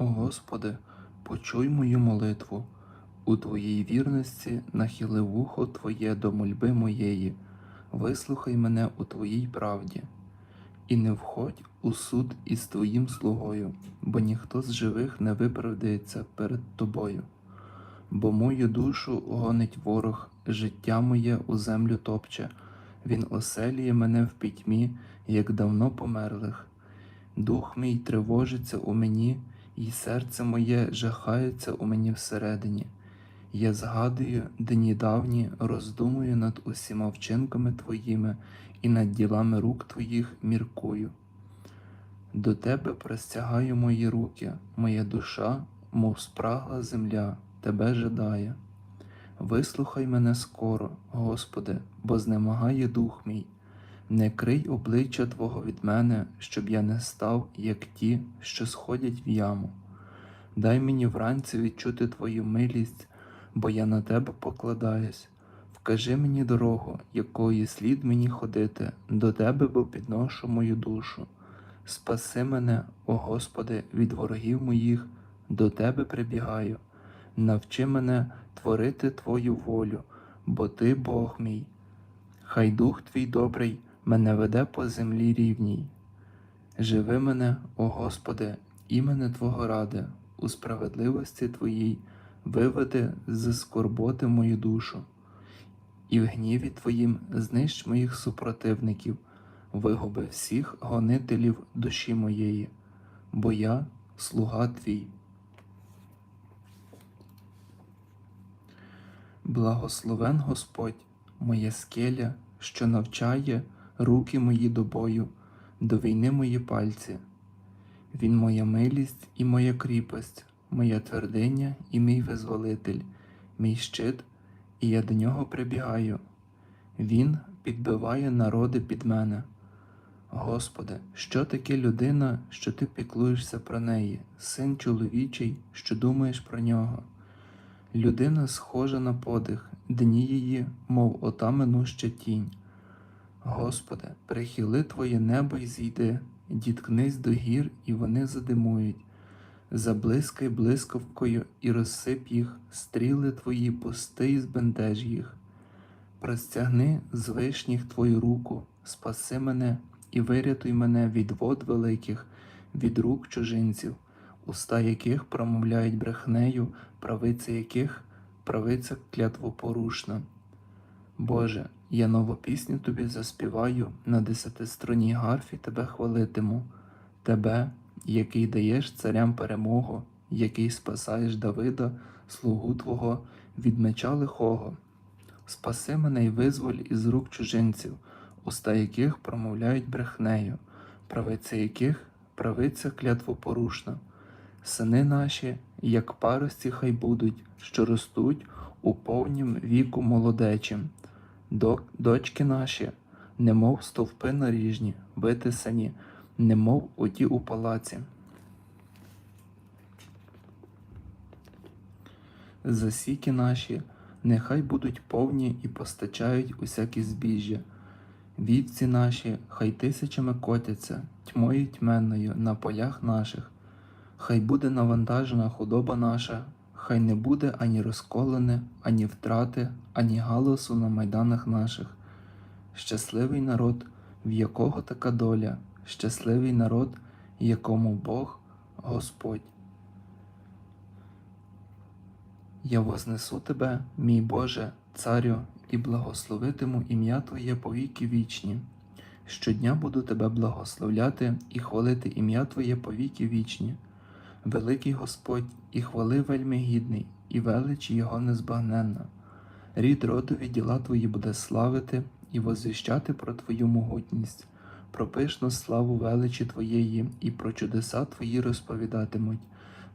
О Господи, почуй мою молитву, у Твоїй вірності нахили вухо Твоє до мольби моєї, вислухай мене у Твоїй правді, і не входь у суд із Твоїм слугою, бо ніхто з живих не виправдається перед Тобою. Бо мою душу гонить ворог, життя моє у землю топче, він оселює мене в пітьмі, як давно померлих. Дух мій тривожиться у мені, і серце моє жахається у мені всередині. Я згадую дні давні, роздумую над усіма вчинками Твоїми і над ділами рук Твоїх міркую. До Тебе простягаю мої руки, моя душа, мов спрагла земля, Тебе жадає. Вислухай мене скоро, Господи, бо знемагає дух мій. Не крий обличчя Твого від мене, щоб я не став, як ті, що сходять в яму. Дай мені вранці відчути Твою милість, бо я на Тебе покладаюсь. Вкажи мені дорогу, якою слід мені ходити, до Тебе, бо підношу мою душу. Спаси мене, о Господи, від ворогів моїх, до Тебе прибігаю. Навчи мене творити Твою волю, бо Ти Бог мій. Хай Дух Твій добрий мене веде по землі рівній. Живи мене, о Господи, імене Твого ради, у справедливості Твоїй виведи з скорботи мою душу, і в гніві Твоїм знищ моїх супротивників, вигуби всіх гонителів душі моєї, бо я слуга Твій. Благословен Господь, моя скеля, що навчає руки мої до бою, до війни мої пальці. Він моя милість і моя кріпость, моя твердиня і мій визволитель, мій щит, і я до нього прибігаю. Він підбиває народи під мене. Господи, що таке людина, що ти піклуєшся про неї, син чоловічий, що думаєш про нього? Людина схожа на подих, дні її, мов ота минуща тінь. Господи, прихили Твоє небо й зійди, діткнись до гір, і вони задимують. Заблискай блискавкою і розсип їх, стріли Твої пусти і збентеж їх. Простягни з вишніх Твою руку, спаси мене і вирятуй мене від вод великих, від рук чужинців, уста яких промовляють брехнею, правиця яких правиця клятвопорушна. Боже, я нову пісню тобі заспіваю, на десятиструнній гарфі тебе хвалитиму, Тебе, який даєш царям перемогу, який спасаєш Давида, слугу Твого, від меча лихого. Спаси мене й визволь із рук чужинців, уста яких промовляють брехнею, правиця яких правиця клятвопорушна. Сини наші, як парості, хай будуть, що ростуть у повнім віку молодечим. Дочки наші, немов стовпи наріжні, витисані, немов оті у палаці. Засіки наші, нехай будуть повні і постачають усякі збіжжя. Вівці наші, хай тисячами котяться, тьмою тьменною на полях наших. Хай буде навантажена худоба наша, хай не буде ані розколене, ані втрати, ані галасу на майданах наших. Щасливий народ, в якого така доля, щасливий народ, якому Бог Господь. Я вознесу тебе, мій Боже, Царю, і благословитиму ім'я Твоє по віки вічні. Щодня буду тебе благословляти і хвалити ім'я Твоє по віки вічні. Великий Господь і хвали вельми гідний, і велич Його незбагненна. Рід родові діла Твої буде славити і возвіщати про Твою могутність, про пишну славу величі Твоєї і про чудеса Твої розповідатимуть,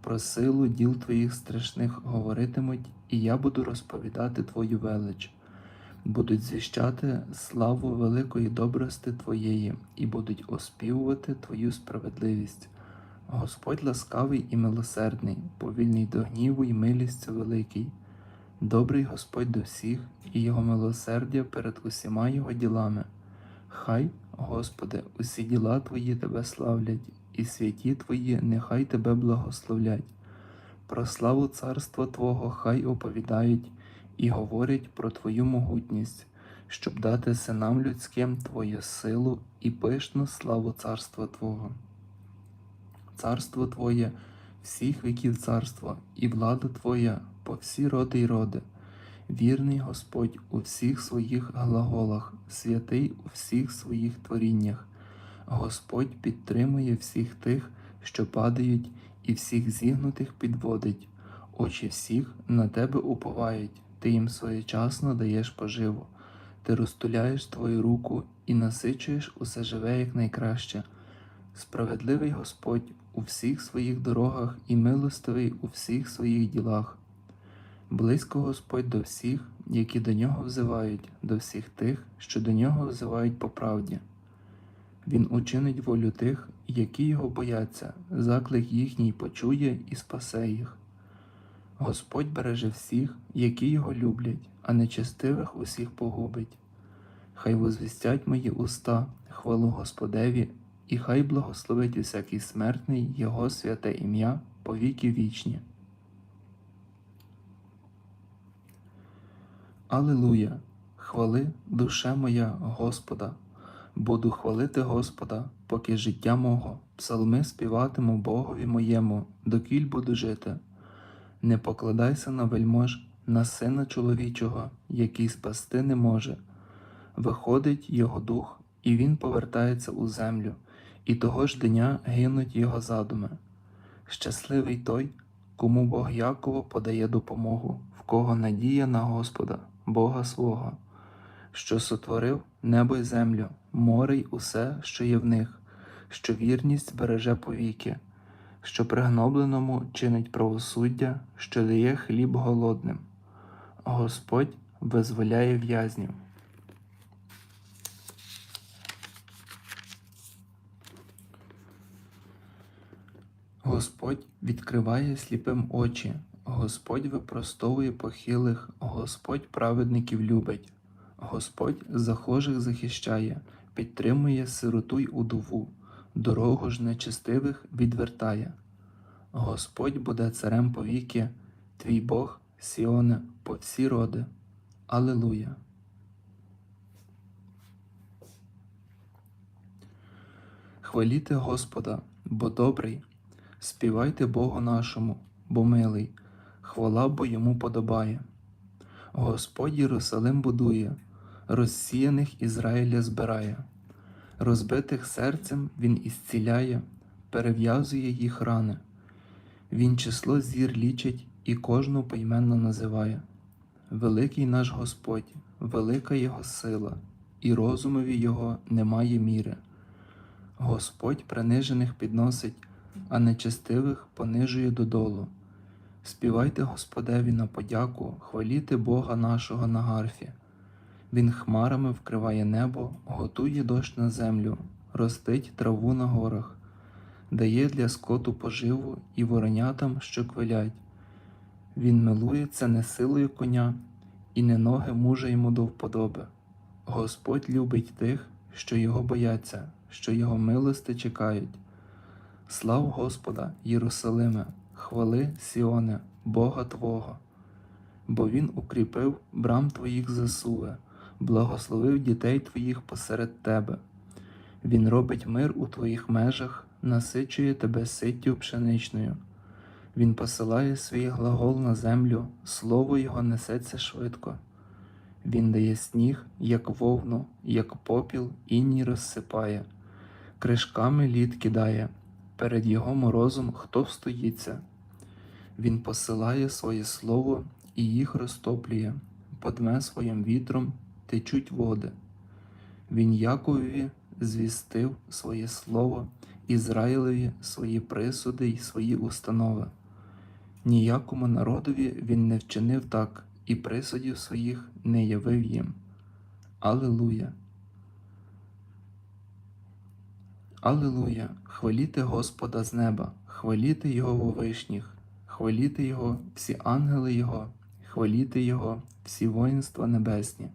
про силу діл Твоїх страшних говоритимуть, і я буду розповідати Твою велич. Будуть звіщати славу великої добрости Твоєї і будуть оспівувати Твою справедливість. Господь ласкавий і милосердний, повільний до гніву і милістю великий. Добрий Господь до всіх, і Його милосердя перед усіма Його ділами. Хай, Господи, усі діла Твої Тебе славлять, і святі Твої нехай Тебе благословлять. Про славу царства Твого хай оповідають і говорять про Твою могутність, щоб дати синам людським Твою силу і пишну славу царства Твого. Царство Твоє всіх віків царства, і влада Твоя по всі роди й роди. Вірний Господь у всіх своїх глаголах, святий у всіх своїх творіннях. Господь підтримує всіх тих, що падають, і всіх зігнутих підводить. Очі всіх на тебе уповають, ти їм своєчасно даєш поживу. Ти розтуляєш твою руку і насичуєш усе живе як найкраще. Справедливий Господь у всіх своїх дорогах і милостивий у всіх своїх ділах. Близько Господь до всіх, які до нього взивають, до всіх тих, що до нього взивають по правді. Він учинить волю тих, які його бояться, заклик їхній почує і спасе їх. Господь береже всіх, які його люблять, а нечестивих усіх погубить. Хай возвістять мої уста, хвалу Господеві, і хай благословить усякий смертний Його святе ім'я по віки вічні. Алилуя! Хвали, душе моя Господа, буду хвалити Господа, поки життя мого, псалми співатиму Богові моєму, докіль буду жити. Не покладайся на вельмож, на сина чоловічого, який спасти не може. Виходить його дух, і він повертається у землю, і того ж дня гинуть його задуми. Щасливий той, кому Бог Яково подає допомогу, в кого надія на Господа, Бога свого, що сотворив небо й землю, море й усе, що є в них, що вірність береже повіки, що пригнобленому чинить правосуддя, що дає хліб голодним. Господь визволяє в'язнів. Господь відкриває сліпим очі, Господь випростовує похилих, Господь праведників любить, Господь захожих захищає, підтримує сироту й удову, дорогу ж нечестивих відвертає. Господь буде царем повіки, твій Бог, Сіоне, по всі роди. Алилуя. Хваліте Господа, бо добрий, співайте Богу нашому, бо милий, хвала бо йому подобає. Господь Єрусалим будує, розсіяних Ізраїля збирає, розбитих серцем Він ісціляє, перев'язує їх рани. Він число зір лічить і кожну поіменно називає. Великий наш Господь, велика Його сила, і розумові Його немає міри. Господь принижених підносить, а нечестивих понижує додолу. Співайте Господеві на подяку, хваліте Бога нашого на гарфі. Він хмарами вкриває небо, готує дощ на землю, ростить траву на горах, дає для скоту поживу і воронятам, що квилять. Він милується не силою коня, і не ноги мужа йому до вподоби. Господь любить тих, що його бояться, що його милости чекають. Слав Господа, Єрусалиме, хвали Сіоне, Бога Твого, бо Він укріпив брам Твоїх засуве, благословив дітей Твоїх посеред Тебе. Він робить мир у Твоїх межах, насичує тебе ситтю пшеничною. Він посилає свій глагол на землю, слово Його несеться швидко. Він дає сніг, як вовну, як попіл іній розсипає, кришками лід кидає, перед його морозом хто встоїться. Він посилає своє слово і їх розтоплює, подме своїм вітром течуть води. Він Якові звістив своє слово, Ізраїлеві свої присуди й свої установи. Ніякому народові він не вчинив так і присудів своїх не явив їм. Алилуя! Алилуя! Хваліте Господа з неба, хваліте Його во вишніх, хваліте Його всі ангели Його, хваліте Його всі воїнства небесні,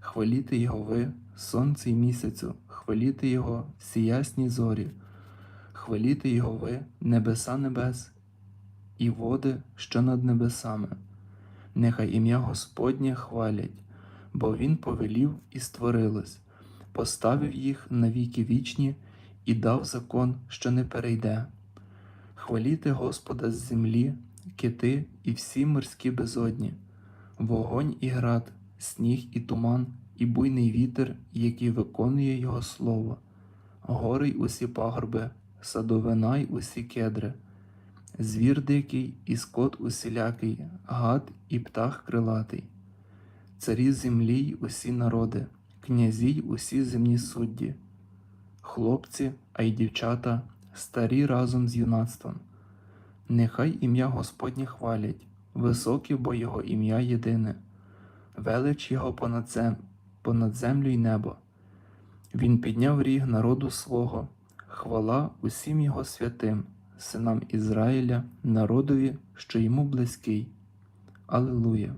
хваліте Його ви, сонце й місяцю, хваліте Його всі ясні зорі, хваліти його ви, небеса небес, і води, що над небесами. Нехай ім'я Господнє хвалять, бо Він повелів і створилось, поставив їх на віки вічні і дав закон, що не перейде. Хваліти Господа з землі, кити і всі морські безодні, вогонь і град, сніг і туман, і буйний вітер, який виконує Його слово, гори й усі пагорби, садовина й усі кедри, звір дикий і скот усілякий, гад і птах крилатий, царі землі й усі народи, князі й усі земні судді, хлопці, а й дівчата, старі разом з юнацтвом. Нехай ім'я Господнє хвалять, високе, бо Його ім'я єдине, велич Його понад, зем... понад землю й небо. Він підняв ріг народу свого, хвала усім Його святим, синам Ізраїля, народові, що йому близький. Алилуя.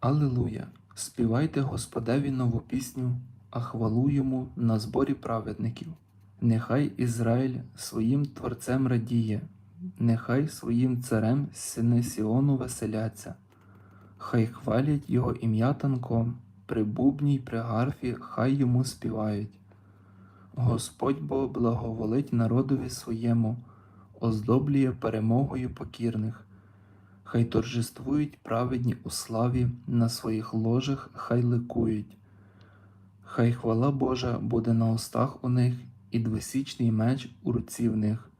Алилуя! Співайте Господеві нову пісню, а хвалу йому на зборі праведників. Нехай Ізраїль своїм творцем радіє, нехай своїм царем сини Сіону веселяться, хай хвалять його ім'я танком, при бубні й при гарфі хай йому співають. Господь бо благоволить народові своєму, оздоблює перемогою покірних. Хай торжествують праведні у славі, на своїх ложах хай ликують. Хай хвала Божа буде на устах у них і двосічний меч у руці в них,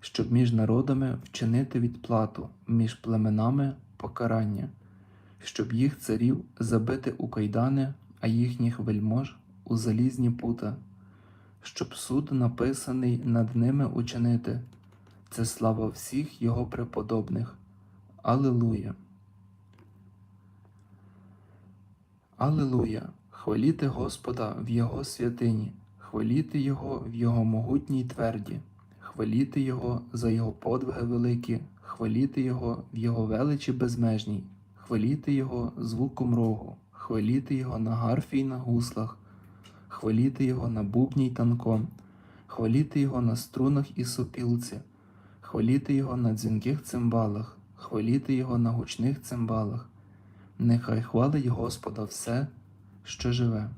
щоб між народами вчинити відплату, між племенами покарання, щоб їх царів забити у кайдани, а їхніх вельмож у залізні пута, щоб суд написаний над ними учинити. Це слава всіх його преподобних. Алилуя. Алилуя! Хваліти Господа в Його святині, хваліти Його в Його могутній тверді, хваліти Його за Його подвиги великі, хваліти Його в Його величі безмежній, хваліти Його звуком рогу, хваліти Його на гарфі й на гуслах, хваліти Його на бубні танком, хваліти Його на струнах і сопілці, хваліти Його на дзвінких цимбалах, хваліти Його на гучних цимбалах. Нехай хвалить Господа все, що живе.